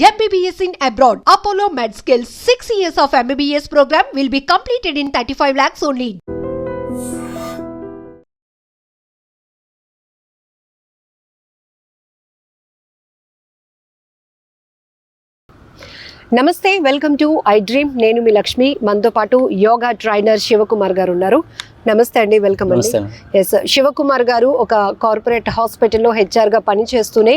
MBBS in abroad. Apollo MedSkill 6 years of MBBS program will be completed in 35 lakhs only. నమస్తే welcome to I dream నేను మీ లక్ష్మి మనతో పాటు yoga trainer Shivakumar గారు ఉన్నారు నమస్తే అండి వెల్కమ్ అండి. ఎస్ శివకుమార్ గారు ఒక కార్పొరేట్ హాస్పిటల్లో హెచ్ఆర్గా పనిచేస్తూనే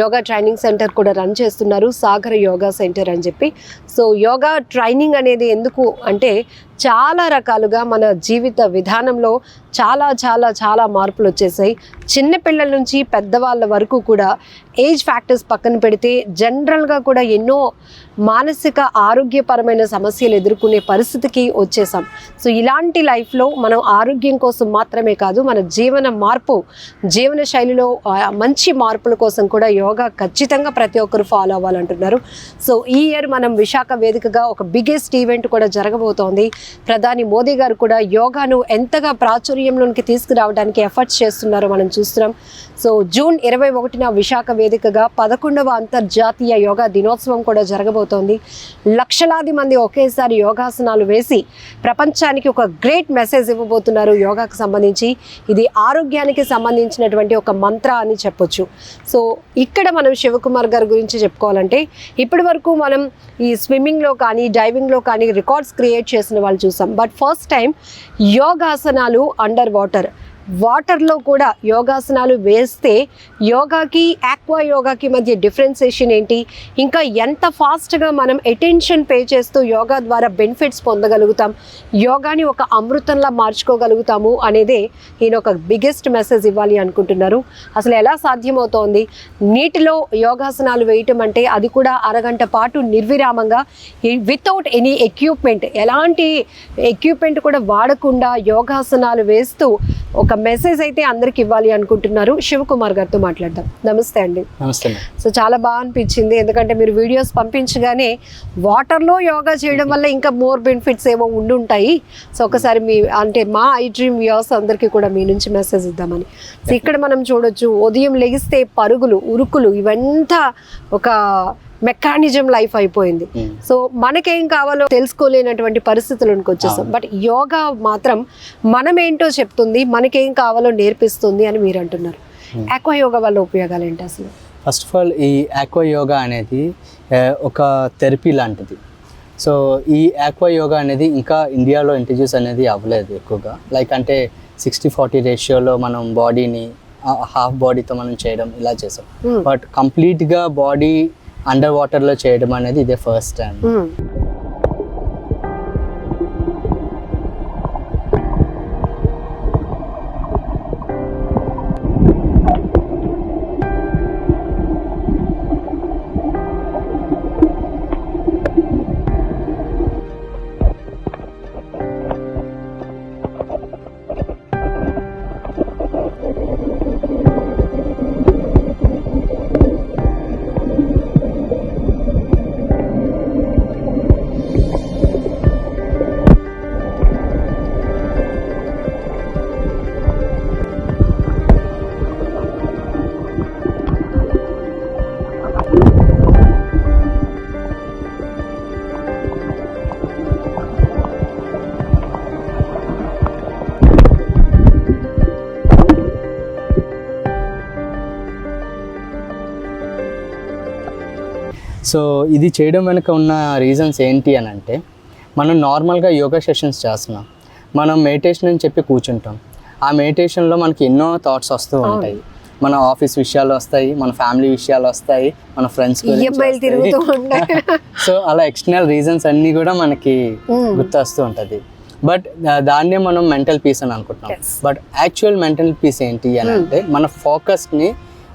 యోగా ట్రైనింగ్ సెంటర్ కూడా రన్ చేస్తున్నారు సాగర్ యోగా సెంటర్ అని చెప్పి. సో యోగా ట్రైనింగ్ అనేది ఎందుకు అంటే చాలా రకాలుగా మన జీవిత విధానంలో చాలా చాలా చాలా మార్పులు వచ్చేసాయి. చిన్నపిల్లల నుంచి పెద్దవాళ్ళ వరకు కూడా ఏజ్ ఫ్యాక్టర్స్ పక్కన పెడితే జనరల్గా కూడా ఎన్నో మానసిక ఆరోగ్యపరమైన సమస్యలు ఎదుర్కొనే పరిస్థితికి వచ్చేసాం. సో ఇలాంటి లైఫ్లో మనం ఆరోగ్యం కోసం మాత్రమే కాదు మన జీవన మార్పు జీవన శైలిలో మంచి మార్పుల కోసం కూడా యోగా ఖచ్చితంగా ప్రతి ఒక్కరు ఫాలో అవ్వాలంటున్నారు. సో ఈ ఇయర్ మనం విశాఖ వేదికగా ఒక బిగ్గెస్ట్ ఈవెంట్ కూడా జరగబోతోంది. ప్రధాని మోదీ గారు కూడా యోగాను ఎంతగా ప్రాచుర్యంలోనికి తీసుకురావడానికి ఎఫర్ట్స్ చేస్తున్నారో మనం చూస్తున్నాం. సో జూన్ ఇరవై ఒకటిన విశాఖ వేదికగా పదకొండవ అంతర్జాతీయ యోగా దినోత్సవం కూడా జరగబోతోంది. లక్షలాది మంది ఒకేసారి యోగాసనాలు వేసి ప్రపంచానికి ఒక గ్రేట్ మెసేజ్ చెప్పబోతున్నారు యోగాకు సంబంధించి. ఇది ఆరోగ్యానికి సంబంధించినటువంటి ఒక మంత్ర అని చెప్పొచ్చు. సో ఇక్కడ మనం శివకుమార్ గారి గురించి చెప్పుకోవాలంటే ఇప్పటి వరకు మనం ఈ స్విమ్మింగ్లో కానీ డైవింగ్లో కానీ రికార్డ్స్ క్రియేట్ చేసిన వాళ్ళు చూసాం. బట్ ఫస్ట్ టైం యోగాసనాలు అండర్ వాటర్. వాటర్లో కూడా యోగాసనాలు వేస్తే యోగాకి ఆక్వా యోగాకి మధ్య డిఫరెన్సేషన్ ఏంటి? ఇంకా ఎంత ఫాస్ట్గా మనం అటెన్షన్ పే చేస్తూ యోగా ద్వారా బెనిఫిట్స్ పొందగలుగుతాం? యోగాని ఒక అమృతంలా మార్చుకోగలుగుతాము అనేదే ఈయన ఒక బిగ్గెస్ట్ మెసేజ్ ఇవ్వాలి అనుకుంటున్నారు. అసలు ఎలా సాధ్యమవుతోంది? నీటిలో యోగాసనాలు వేయటం అంటే అది కూడా అరగంట పాటు నిర్విరామంగా. వితౌట్ ఎనీ ఎక్విప్మెంట్ ఎలాంటి ఎక్విప్మెంట్ కూడా వాడకుండా యోగాసనాలు వేస్తూ ఒక మెసేజ్ అయితే అందరికి ఇవ్వాలి అనుకుంటున్నారు. శివకుమార్ గారితో మాట్లాడదాం. నమస్తే అండి. నమస్తే. సో చాలా బాగా అనిపించింది. ఎందుకంటే మీరు వీడియోస్ పంపించగానే వాటర్లో యోగా చేయడం వల్ల ఇంకా మోర్ బెనిఫిట్స్ ఏమో ఉండి ఉంటాయి సో ఒకసారి మీ అంటే మా ఐ డ్రీమ్ వ్యూస్ అందరికీ కూడా మీ నుంచి మెసేజ్ ఇద్దామని. సో ఇక్కడ మనం చూడొచ్చు ఉదయం లెగిస్తే పరుగులు ఉరుకులు ఇవంతా ఒక మెకానిజం లైఫ్ అయిపోయింది మ్మ్. సో మనకేం కావాలో తెలుసుకోలేనటువంటి పరిస్థితులకు వచ్చేసాం. బట్ యోగా మాత్రం మనం ఏంటో చెప్తుంది మనకేం కావాలో నేర్పిస్తుంది అని మీరు అంటున్నారు. ఆక్వా యోగా వల్ల ఉపయోగాలు ఏంటి అసలు ఫస్ట్ ఆఫ్ ఆల్ ఈ ఆక్వా యోగా అనేది ఒక థెరపీ లాంటిది సో ఈ ఆక్వా యోగా అనేది ఇంకా ఇండియాలో ఇంట్రడ్యూస్ అనేది అవ్వలేదు ఎక్కువగా లైక్ అంటే సిక్స్టీ ఫార్టీ రేషియోలో మనం బాడీని హాఫ్ బాడీతో మనం చేయడం ఇలా చేసాం. బట్ కంప్లీట్గా బాడీ అండర్ వాటర్లో చేయడం అనేది ఇదే ఫస్ట్ టైం సో ఇది చేయడం వెనుక ఉన్న రీజన్స్ ఏంటి అని అంటే మనం నార్మల్గా యోగా సెషన్స్ చేస్తున్నాం. మనం మెడిటేషన్ అని చెప్పి కూర్చుంటాం. ఆ మెడిటేషన్లో మనకి ఎన్నో థాట్స్ వస్తూ ఉంటాయి. మన ఆఫీస్ విషయాలు వస్తాయి మన ఫ్యామిలీ విషయాలు వస్తాయి మన ఫ్రెండ్స్ సో అలా ఎక్స్టర్నల్ రీజన్స్ అన్నీ కూడా మనకి మ్మ్. గుర్తొస్తూ ఉంటుంది. బట్ దాన్నే మనం మెంటల్ పీస్ అని అనుకుంటున్నాం. బట్ యాక్చువల్ మెంటల్ పీస్ ఏంటి అని అంటే మన ఫోకస్ని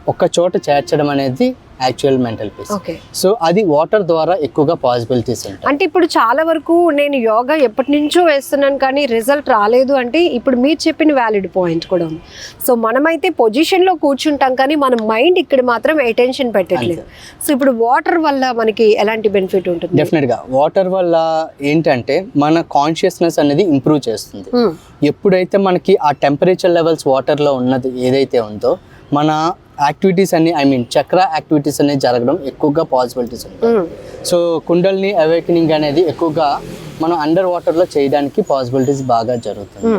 ఒక చోట చేర్చడం అనేది actual mental peace okay so అది వాటర్ ద్వారా ఎక్కువగా పాసిబిలిటీస్ ఉంటాయి. అంటే ఇప్పుడు చాలా వరకు నేను యోగా ఎప్పటి నుంచో వేస్తున్నాను కానీ రిజల్ట్ రాలేదు అంటే ఇప్పుడు మీరు చెప్పిన వ్యాలిడ్ పాయింట్ కూడా ఉంది. సో మనమైతే పొజిషన్లో కూర్చుంటాం కానీ మన మైండ్ ఇక్కడ మాత్రం అటెన్షన్ పెట్టట్లేదు. సో ఇప్పుడు వాటర్ వల్ల మనకి ఎలాంటి బెనిఫిట్ ఉంటుంది? డెఫినెట్గా వాటర్ వల్ల ఏంటంటే మన కాన్షియస్నెస్ అనేది ఇంప్రూవ్ చేస్తుంది. Hmm. ఎప్పుడైతే మనకి ఆ టెంపరేచర్ లెవెల్స్ వాటర్లో ఉన్నది ఏదైతే ఉందో మన యాక్టివిటీస్ అన్ని ఐ మీన్ చక్ర యాక్టివిటీస్ అనేది జరగడం ఎక్కువగా పాసిబిలిటీస్ ఉంటాయి. సో కుండల్ని అవేకనింగ్ అనేది ఎక్కువగా మనం అండర్ వాటర్లో చేయడానికి పాసిబిలిటీస్ బాగా జరుగుతుంది.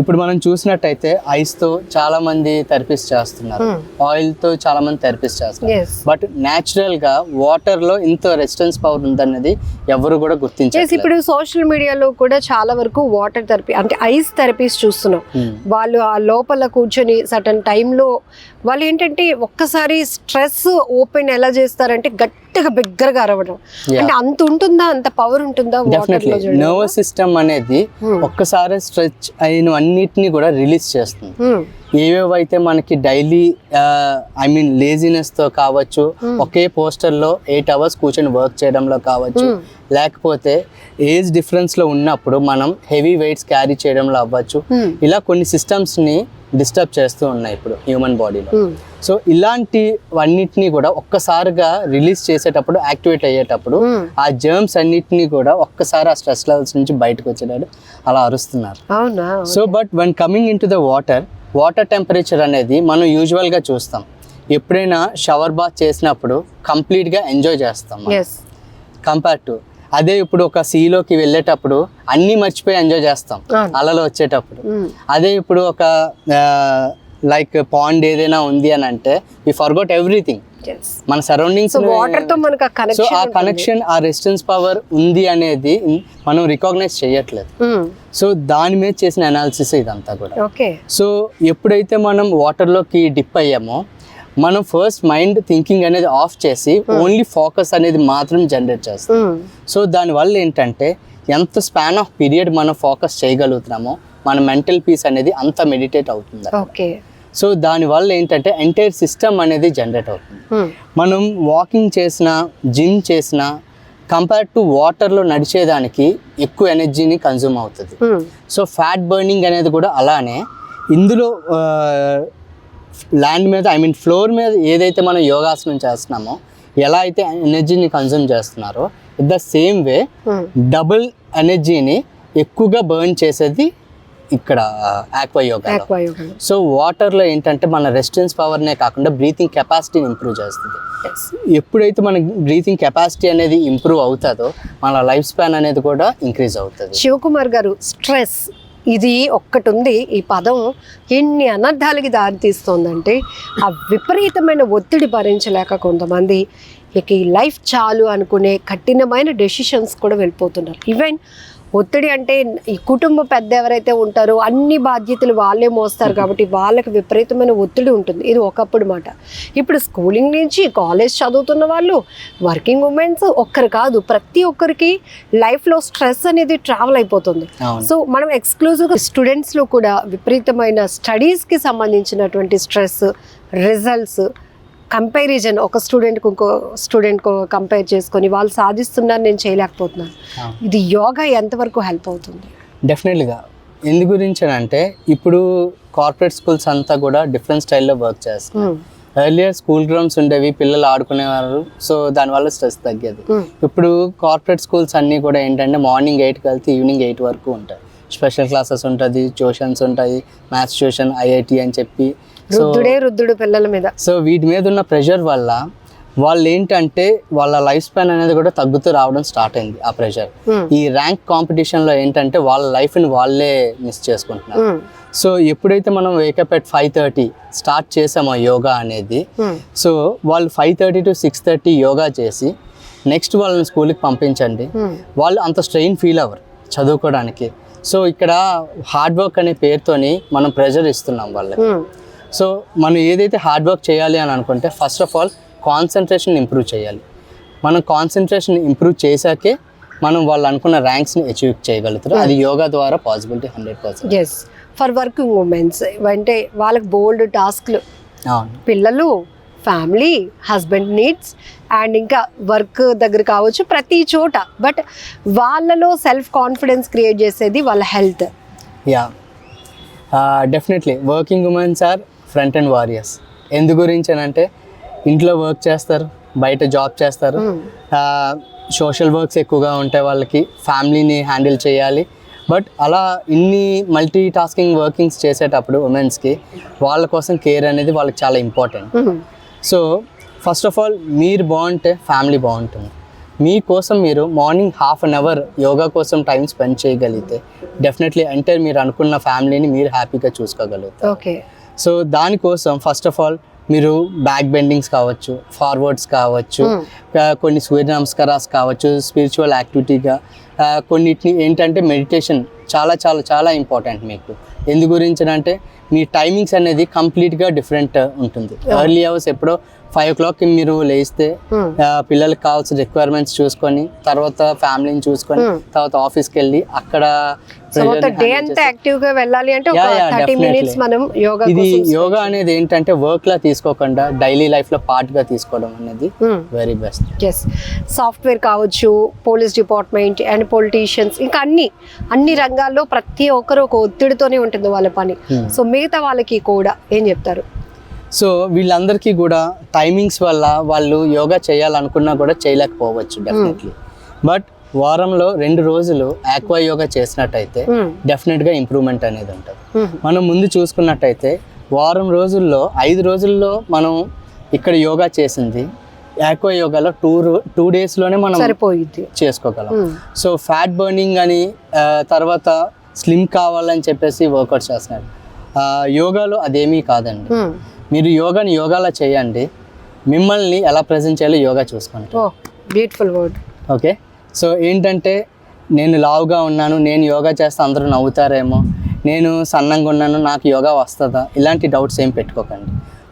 ఇప్పుడు మనం చూసినట్టయితే ఐస్తో చాలా మంది థెరపిస్ట్ చేస్తున్నారు. ఆయిల్తో చాలా మంది థెరపిస్ట్ చేస్తున్నారు. బట్ న్యాచురల్గా వాటర్లో ఇంత రెసిస్టెన్స్ పవర్ ఉందన్నది ఎవరు కూడా గుర్తించారు ఇప్పుడు సోషల్ మీడియాలో కూడా చాలా వరకు వాటర్ థెరపీ అంటే ఐస్ థెరపీస్ చూస్తున్నాం. వాళ్ళు ఆ లోపల కూర్చొని సటన్ టైంలో వాళ్ళు ఏంటంటే ఒక్కసారి స్ట్రెస్ ఓపెన్ ఎలా చేస్తారంటే గట్టిగా బిగ్గరగా అరవడం. అంటే అంత ఉంటుందా అంత పవర్ ఉంటుందా డెఫినెట్లీ? నర్వస్ సిస్టమ్ అనేది Hmm. ఒక్కసారి స్ట్రెచ్ అయిన అన్నిటిని కూడా రిలీజ్ చేస్తుంది Hmm. ఏవేవైతే మనకి డైలీ ఐ మీన్ లేజినెస్తో కావచ్చు ఒకే పోస్టర్లో ఎయిట్ అవర్స్ కూర్చొని వర్క్ చేయడంలో కావచ్చు Hmm. లేకపోతే ఏజ్ డిఫరెన్స్లో ఉన్నప్పుడు మనం హెవీ వెయిట్స్ క్యారీ చేయడంలో అవ్వచ్చు Hmm. ఇలా కొన్ని సిస్టమ్స్ని డిస్టర్బ్ చేస్తూ ఉన్నాయి ఇప్పుడు హ్యూమన్ బాడీలో. Hmm. సో ఇలాంటివన్నిటిని కూడా ఒక్కసారిగా రిలీజ్ చేసేటప్పుడు యాక్టివేట్ అయ్యేటప్పుడు Hmm. ఆ జర్మ్స్ అన్నిటిని కూడా ఒక్కసారి ఆ స్ట్రెస్ లెవెల్స్ నుంచి బయటకు వచ్చేటప్పుడు అలా అరుస్తున్నారు. అవునా? So but one coming in to the water water temperature అనేది మనం యూజువల్గా చూస్తాం. ఎప్పుడైనా షవర్ బాత్ చేసినప్పుడు కంప్లీట్గా ఎంజాయ్ చేస్తాం కంపేర్ టు అదే ఇప్పుడు ఒక సీలోకి వెళ్ళేటప్పుడు అన్నీ మర్చిపోయి ఎంజాయ్ చేస్తాం. అలలో వచ్చేటప్పుడు. అదే ఇప్పుడు ఒక లైక్ పాండ్ ఏదైనా ఉంది అని అంటే వి ఫర్గోట్ ఎవ్రీథింగ్ మన సరౌండింగ్స్ సో వాటర్తో మనకు ఆ సో కనెక్షన్ ఆ కనెక్షన్ ఆ రెసిస్టెన్స్ పవర్ ఉంది అనేది మనం రికాగ్నైజ్ చేయట్లేదు. సో దాని మీద చేసిన అనాలిసిస్ ఇదంతా కూడా. ఓకే సో ఎప్పుడైతే మనం వాటర్లోకి డిప్ అయ్యామో మనం ఫస్ట్ మైండ్ థింకింగ్ అనేది ఆఫ్ చేసి ఓన్లీ ఫోకస్ అనేది మాత్రం జనరేట్ చేస్తాం. సో దానివల్ల ఏంటంటే ఎంత స్పాన్ ఆఫ్ పీరియడ్ మనం ఫోకస్ చేయగలుగుతున్నామో మన మెంటల్ పీస్ అనేది అంత మెడిటేట్ అవుతుంది. ఓకే సో దానివల్ల ఏంటంటే ఎంటైర్ సిస్టమ్ అనేది జనరేట్ అవుతుంది. మనం వాకింగ్ చేసిన జిమ్ చేసిన కంపేర్ టు వాటర్లో నడిచేదానికి ఎక్కువ ఎనర్జీని కన్జ్యూమ్ అవుతుంది. సో ఫ్యాట్ బర్నింగ్ అనేది కూడా అలానే. ఇందులో ల్యాండ్ మీద ఐ మీన్ ఫ్లోర్ మీద ఏదైతే మనం యోగాసనం చేస్తున్నామో ఎలా అయితే ఎనర్జీని కన్జ్యూమ్ చేస్తున్నారో it the same way double ఎనర్జీని ఎక్కువగా బర్న్ చేసేది ఇక్కడ ఆక్వా యోగా సో వాటర్లో ఏంటంటే మన రెసిస్టెన్స్ పవర్నే కాకుండా బ్రీతింగ్ కెపాసిటీని ఇంప్రూవ్ చేస్తుంది. ఎప్పుడైతే మన బ్రీతింగ్ కెపాసిటీ అనేది ఇంప్రూవ్ అవుతుందో మన లైఫ్ స్పాన్ అనేది కూడా ఇంక్రీజ్ అవుతుంది. శివకుమార్ గారు స్ట్రెస్ ఇది ఒక్కటి ఉంది ఈ పదం ఎన్ని అనర్థాలకి దారితీస్తోందంటే ఆ విపరీతమైన ఒత్తిడి భరించలేక కొంతమంది ఇక ఈ లైఫ్ చాలు అనుకునే కఠినమైన డెసిషన్స్ కూడా వెళ్ళిపోతున్నారు. ఈవెన్ ఒత్తిడి అంటే ఈ కుటుంబ పెద్ద ఎవరైతే ఉంటారో అన్ని బాధ్యతలు వాళ్ళే మోస్తారు కాబట్టి వాళ్ళకి విపరీతమైన ఒత్తిడి ఉంటుంది. ఇది ఒకప్పుడు మాట. ఇప్పుడు స్కూలింగ్ నుంచి కాలేజ్ చదువుతున్న వాళ్ళు వర్కింగ్ ఉమెన్స్ ఒక్కరు కాదు ప్రతి ఒక్కరికి లైఫ్లో స్ట్రెస్ అనేది ట్రావెల్ అయిపోతుంది. సో మనం ఎక్స్క్లూజివ్గా స్టూడెంట్స్లో కూడా విపరీతమైన స్టడీస్కి సంబంధించినటువంటి స్ట్రెస్ రిజల్ట్స్ కంపారిజన్ ఒక స్టూడెంట్కి ఇంకో స్టూడెంట్కు కంపేర్ చేసుకొని వాళ్ళు సాధిస్తున్నారు నేను చేయలేకపోతున్నాను. ఇది యోగా ఎంతవరకు హెల్ప్ అవుతుంది? డెఫినెట్లీగా ఎందు గురించి అంటే ఇప్పుడు కార్పొరేట్ స్కూల్స్ అంతా కూడా డిఫరెంట్ స్టైల్లో వర్క్ చేస్తారు ఎర్లియర్ స్కూల్ గ్రౌండ్స్ ఉండేవి పిల్లలు ఆడుకునేవారు సో దానివల్ల స్ట్రెస్ తగ్గేది. ఇప్పుడు కార్పొరేట్ స్కూల్స్ అన్నీ కూడా ఏంటంటే మార్నింగ్ ఎయిట్కి వెళ్తే ఈవినింగ్ ఎయిట్ వరకు ఉంటాయి. స్పెషల్ క్లాసెస్ ఉంటుంది ట్యూషన్స్ ఉంటాయి మ్యాథ్స్ ట్యూషన్ ఐఐటి అని చెప్పి రుద్దుడే రుద్దుడు పిల్లల మీద సో వీటి మీద ఉన్న ప్రెషర్ వల్ల వాళ్ళు ఏంటంటే వాళ్ళ లైఫ్ స్పాన్ అనేది కూడా తగ్గుతూ రావడం స్టార్ట్ అయింది ఆ ప్రెషర్ Hmm. ఈ ర్యాంక్ కాంపిటీషన్లో ఏంటంటే వాళ్ళ లైఫ్ని వాళ్ళే మిస్ చేసుకుంటున్నారు Hmm. సో ఎప్పుడైతే మనం wake up at five thirty start చేసామో యోగా అనేది Hmm. సో వాళ్ళు five thirty to six thirty yoga చేసి నెక్స్ట్ వాళ్ళని స్కూల్కి పంపించండి Hmm. వాళ్ళు అంత స్ట్రెయిన్ ఫీల్ అవ్వరు చదువుకోవడానికి సో ఇక్కడ హార్డ్ వర్క్ అనే పేరుతోని మనం ప్రెషర్ ఇస్తున్నాం వాళ్ళకి Hmm. సో మనం ఏదైతే హార్డ్ వర్క్ చేయాలి అని అనుకుంటే first of all concentration improve చేయాలి. మనం కాన్సన్ట్రేషన్ ఇంప్రూవ్ చేశాకే మనం వాళ్ళు అనుకున్న ర్యాంక్స్ని అచీవ్ చేయగలుగుతారు. అది యోగా ద్వారా possibility hundred percent as for working womens అంటే వాళ్ళకి బోల్డ్ టాస్క్లు పిల్లలు ఫ్యామిలీ హస్బెండ్ నీడ్స్ అండ్ ఇంకా వర్క్ దగ్గర కావచ్చు ప్రతి చోట. బట్ వాళ్ళలో సెల్ఫ్ కాన్ఫిడెన్స్ క్రియేట్ చేసేది వాళ్ళ health yeah definitely working womens are front and warriors. ఎందు గురించి అని అంటే ఇంట్లో వర్క్ చేస్తారు బయట జాబ్ చేస్తారు. సోషల్ వర్క్స్ ఎక్కువగా ఉంటాయి వాళ్ళకి ఫ్యామిలీని హ్యాండిల్ చేయాలి. బట్ అలా ఇన్ని మల్టీ టాస్కింగ్ వర్కింగ్స్ చేసేటప్పుడు ఉమెన్స్కి వాళ్ళ కోసం కేర్ అనేది వాళ్ళకి చాలా important. Hmm. So first of all మీరు బాగుంటే ఫ్యామిలీ బాగుంటుంది. మీకోసం మీరు morning half an hour yoga కోసం టైం స్పెండ్ చేయగలిగితే డెఫినెట్లీ అంటే మీరు అనుకున్న ఫ్యామిలీని మీరు హ్యాపీగా చూసుకోగలుగుతారు. ఓకే. సో దానికోసం ఫస్ట్ ఆఫ్ ఆల్ మీరు బ్యాక్ బెండింగ్స్ కావచ్చు ఫార్వర్డ్స్ కావచ్చు Hmm. కొన్ని సూర్య నమస్కారాస్ కావచ్చు స్పిరిచువల్ యాక్టివిటీగా కొన్నిటిని ఏంటంటే మెడిటేషన్ చాలా చాలా చాలా ఇంపార్టెంట్ మీకు. ఎందు గురించి అంటే మీ టైమింగ్స్ అనేది కంప్లీట్గా డిఫరెంట్ ఉంటుంది. ఎర్లీ అవర్స్ ఎప్పుడో ఫైవ్ ఓ క్లాక్కి మీరు లేస్తే పిల్లలకి కావాల్సిన రిక్వైర్మెంట్స్ చూసుకొని తర్వాత ఫ్యామిలీని చూసుకొని. తర్వాత ఆఫీస్కి వెళ్ళి అక్కడ డే అంతా యాక్టివ్గా వెళ్ళాలి అంటే. మినిట్స్ మనం యోగా ఇది యోగా అనేది ఏంటంటే వర్క్ లా తీసుకోకుండా డైలీ లైఫ్లో పార్ట్గా తీసుకోవడం అనేది వెరీ బెస్ట్ ఎస్ సాఫ్ట్వేర్ కావచ్చు పోలీస్ డిపార్ట్మెంట్ అండ్ పొలిటీషియన్స్ ఇంకా అన్ని అన్ని రంగాల్లో ప్రతి ఒక్కరు ఒక ఒత్తిడితోనే ఉంటుంది వాళ్ళ పని. సో మిగతా వాళ్ళకి కూడా ఏం చెప్తారు? సో వీళ్ళందరికీ కూడా టైమింగ్స్ వల్ల వాళ్ళు యోగా చేయాలనుకున్నా కూడా చేయలేకపోవచ్చు డెఫినెట్లీ బట్ వారంలో రెండు రోజులు ఆక్వా యోగా చేసినట్టయితే Hmm. డెఫినెట్గా ఇంప్రూవ్మెంట్ అనేది ఉంటుంది Hmm. మనం ముందు చూసుకున్నట్టయితే వారం రోజుల్లో ఐదు రోజుల్లో మనం ఇక్కడ యోగా చేసింది ఆక్వా యోగాలో టూ టూ డేస్లోనే మనం చేసుకోగలం Hmm. సో ఫ్యాట్ బర్నింగ్ అని తర్వాత స్లిమ్ కావాలని చెప్పేసి వర్కౌట్ చేస్తున్నారు యోగాలో అదేమీ కాదండి Hmm. మీరు యోగాని యోగాలా చేయండి. మిమ్మల్ని ఎలా ప్రజెంట్ చేయాలో యోగా చూసుకోండి oh beautiful word okay? So ఏంటంటే నేను లావుగా ఉన్నాను నేను యోగా చేస్తే అందరూ నవ్వుతారేమో నేను సన్నంగా ఉన్నాను నాకు యోగా వస్తుందా? ఇలాంటి డౌట్స్ ఏం పెట్టుకోకండి.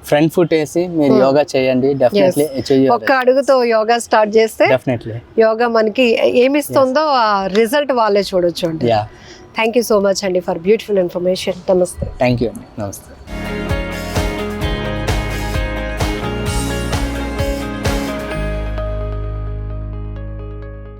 ఫ్రంట్ ఫుట్ వేసి మీరు యోగా చేయండి డెఫినెట్లీ ఒక్క అడుగుతో యోగా స్టార్ట్ చేస్తే డెఫినెట్లీ యోగా మనకి ఏమిస్తుందో ఆ రిజల్ట్ వాళ్ళే చూడొచ్చు అండి. Yeah thank you so much అండి ఫర్ బ్యూటిఫుల్ ఇన్ఫర్మేషన్ నమస్తే థ్యాంక్ యూ అండి. నమస్తే